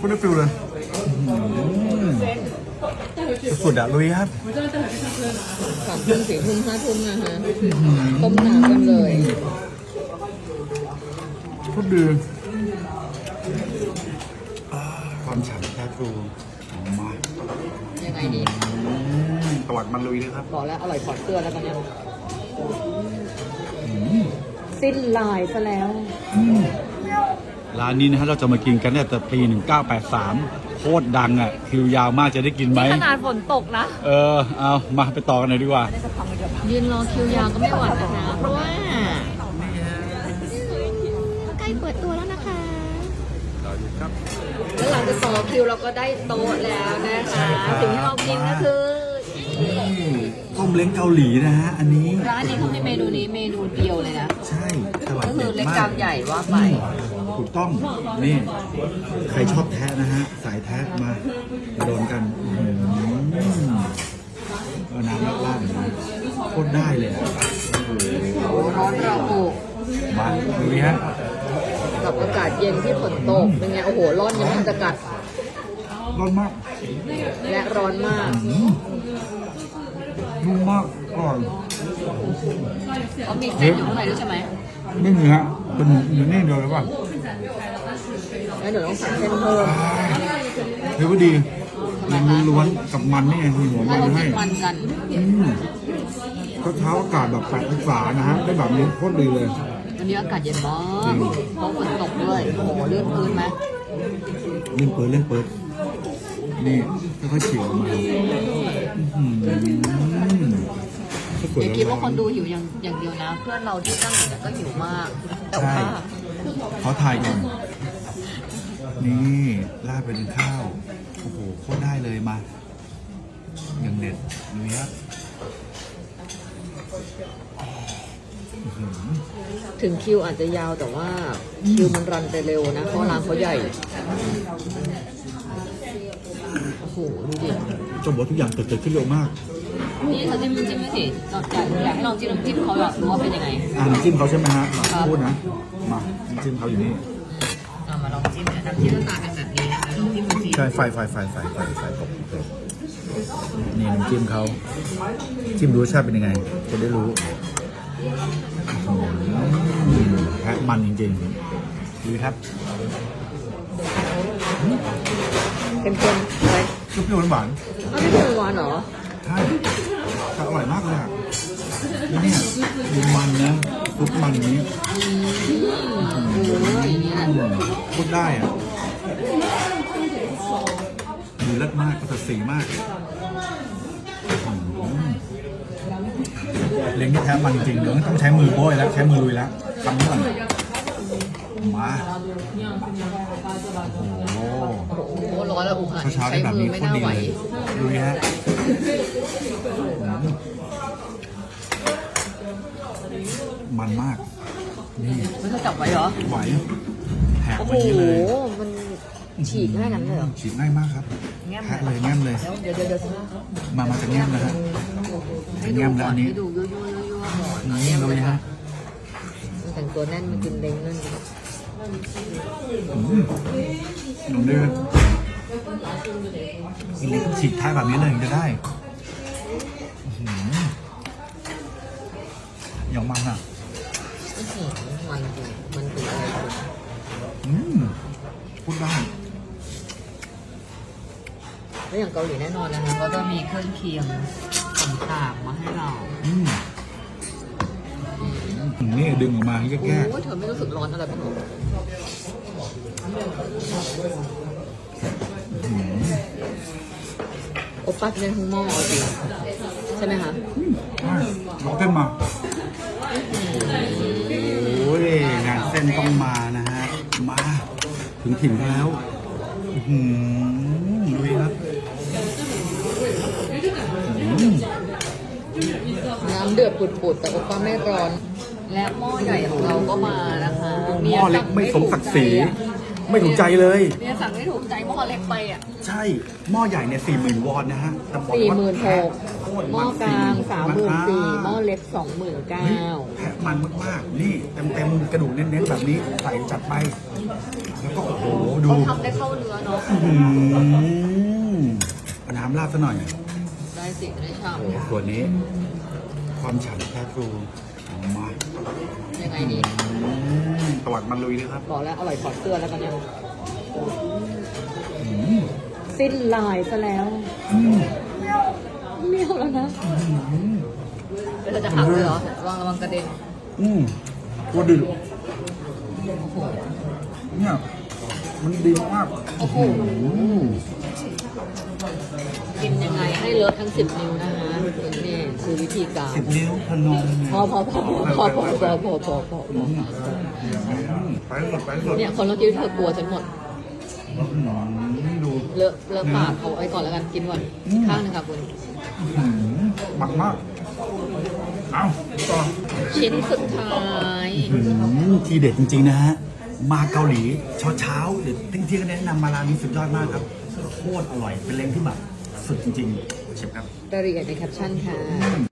คุณได้ฟิลเลยสุดๆอะลุยครับสามทุ่มสี่ทุ่มห้าทุ่มนะคะต้มน้ำกันเลยพูดดีอ่าความฉ่ำแท้ทรูมายังไงดีอืมตวัดมันลุยนะครับบอกแล้วอร่อยถอดเสื้อแล้วกันเนี่ยสิ้นลายซะแล้ว ร้านนี้นะฮะเราจะมากินกันตั้งแต่ปี 1983 โคตรดังอะคิวยาวมากจะได้กินไหม ขนาดฝนตกนะ เออ เอามาไปต่อกันหน่อยดีกว่า ยืนรอคิวยาวก็ไม่หวั่นนะคะเพราะว่าใกล้เปิดตัวแล้วนะคะแล้วหลังจากต่อคิวเราก็ได้โต๊ะแล้วนะคะสิ่งที่เรากินก็คือต้มเล้งเกาหลีนะฮะอันนี้ ร้านนี้เขามีเมนูนี้เมนูเดียวเลยนะ ใช่ตลาดก็คือเล็กด็ดจามใหญ่ว่าไป ถูกต้องนี่ ใครชอบแทะนะฮะ สายแทะมามาโดนกันอื้อหือเอาน้ำราดราดๆนะโคตรได้เลยอะโอ้โหร้อนระอุมาดูดิฮะกับอากาศเย็นที่ฝนตกเป็นไงโอ้โหร้อนยังมันจะกัด ร้อนมากและร้อนมาก อื้อนุ่มมากอร่อยเขามีเส้นอยู่ข้างในด้วยใช่ไหม ไม่มีฮะเป็นเนื้อนี่เดียวเลยป่ะ งั้นเดี๋ยวต้องสั่งเส้นเพิ่มเฮ้ยพอดีมันล้วนๆกับมันนี่ไงมีหัวถ้ามันเราให้ กินมันกัน อืมก็เช้าอากาศแบบแปดองศานะฮะได้แบบนี้โคตรดีเลย วันนี้อากาศเย็นมากเพราะฝนตกด้วย โอ้โหเลื่อนพื้นไหมเล่นเปิดเล่นเปิด นี่ค่อยๆเฉียวออกมาอื้อหืออย่าคิดว่าคนดูหิวอย่างอย่างเดียวนะ เพื่อนเราที่นั่งอยู่เนี่ยก็หิวมาก แต่ว่าเขาถ่ายก่อน นี่ลาดไปเป็นข้าว โอ้โหโคตรได้เลยมาอย่างเด็ดดูเนี้ยถึงคิวอาจจะยาวแต่ว่าคิวมันรันไปเร็วนะ เพราะร้านเขาใหญ่ โอ้โหดูดิจะบอกทุกอย่างเกิดขึ้นเร็วมาก นี่เขาจิ้มน้ำจิ้มด้วยสิเราอยากอยากให้ลองจิ้มน้ำจิ้มเขาอยากรู้ว่าเป็นยังไงอ่าน้ำจิ้มเขาใช่ไหมฮะมาครับพูดนะ มาน้ำจิ้มเขาอยู่นี่เอา มาลองจิ้มเนะน้ำจิ้มหน้าตาเป็นแบบนี้นะคะลองจิ้มดูสิใช่ไฟไฟไฟไฟไฟไฟตกโอเคนี่น้ำจิ้มเขาจิ้มดูรสชาติเป็นยังไง จะได้รู้แพ้มันจริงๆดูครับเค็มๆอะไรชุบเปรี้ยวหวานอ้าวไม่เป็นหวานเหรอใช่อร่อยมากเลยอะแล้วเนี่ยดูมันนะซุปมันนี้ พูดได้อะดีเลิศมากประเสริฐสีมากอืมเล้งที่แท้มันจริงๆเดี๋ยวต้องใช้มือโบ้ยแล้วใช้มือลุยแล้วทำนี้ก่อนมาโอ้โหโอ้โหร้อนแล้วอุค่ะเช้าๆใช้ได้แบบมือนี้ไม่โคตรน่าดีไหวเลยลุยฮะมันมาก นี่ไม่ต้องจับไว้เหรอไหวแหกโอ้ไปโหนี่เลย มันฉีกง่ายนั้นเลยเหรอ ฉีกง่ายมากครับแง่มแทะเลยแง้มเลย เดี๋ยวเดี๋ยวเดี๋ยวมามาจากแง้มนะฮะให้แง้ดูมแล้ก่วออันนนี้ให้ดูยั่วยั่วยั่วยั่วก่อนนี่ลุยฮะมันแต่งตัวแน่นมันกินเล้งนั่นอืมหนุ่มดื้อกินเล็กฉีกท้ายแบบนี้เลยถึงจะได้ แล้วอย่างเกาหลีแน่นอนนะคะก็จะมีเครื่องเคียงต่างๆมาให้เราอืมนี่ดึงออกมาให้แก้โอ้ยเธอไม่รู้สึกร้อนอะไรบ้างเหรอโอปัสเป็นทั้งหม้อเอาจริงใช่ไหมคะๆได้ลองเต้นมาโอ้ยงานเส้นต้องมานะฮะ มา ถึงถิ่นแล้วอื้อหือลุยครับอื้อ น้ำ เดือดปุดๆแต่โอป้าไม่ร้อน และหม้อใหญ่ของเราก็มานะคะหม้อเล็กไม่สมศักดิ์ศรีไม่ถูกใจเลยเนี่ยสั่งไม่ถูกใจหม้อเล็กไปอะ ใช่ หม้อใหญ่เนี่ยสี่หมื่นวอนนะฮะแต่บอกสี่ว่าหมื่นหแพะกโคตรหม้อกลางสามหมื่นสี่หม้ออ่าเล็กสองหมื่นเก้าเฮ้ยแพะมันมากๆ นี่เต็มๆกระดูกเน้นๆ แบบนี้ ใส่จัดไป แล้วก็โอ้โห ดูเขาทำได้เข้าเนื้อเนาะอืมเอาน้ำราดซะหน่อย ได้สิได้ชามโอ้โหส่วนนี้ ความฉ่ำแท้ทรูเอามายังไงดีอืมตวัดมันลุยเลยครับ บอกแล้วอร่อยถอดเสื้อแล้วกันเนี่ยอืมสิ้นลายซะแล้วอืมเมี่ยวแล้วนะอืมเดี๋ยวเราจะหักเลยเหรอระวังระวังกระเด็น อืมตัวดึกโอ้โหเนี่ยมันดีมากโอ้โหอืมกินยังไงให้เลอะทั้งสิบนิ้วนะ คะนี่คือวิธีการสิบนิ้วพนมพอพอพอพอพอพอพอพอพออืมไปสุดไปสุดเนี่ยคนเมื่อกี้เธอกลัวฉันหมดอืมดูเลอะเลอะปากเอาไว้ก่อนแล้วกันกินก่อนอืมข้างหนึงค่ะคุณอืมหมักมากเอาต่อชิ้นสุดท้ายอืมทีเด็ดจริง ๆ นะฮะมาเกาหลีเช้าเช้าๆหรือเที่ยงเที่ยงๆก็แนะนำมาร้านนี้สุดยอดมากครับโคตรอร่อยเป็นเล้งที่แบบสุดจริงๆเชฟครับ รายละเอียดในแคปชั่นค่ะ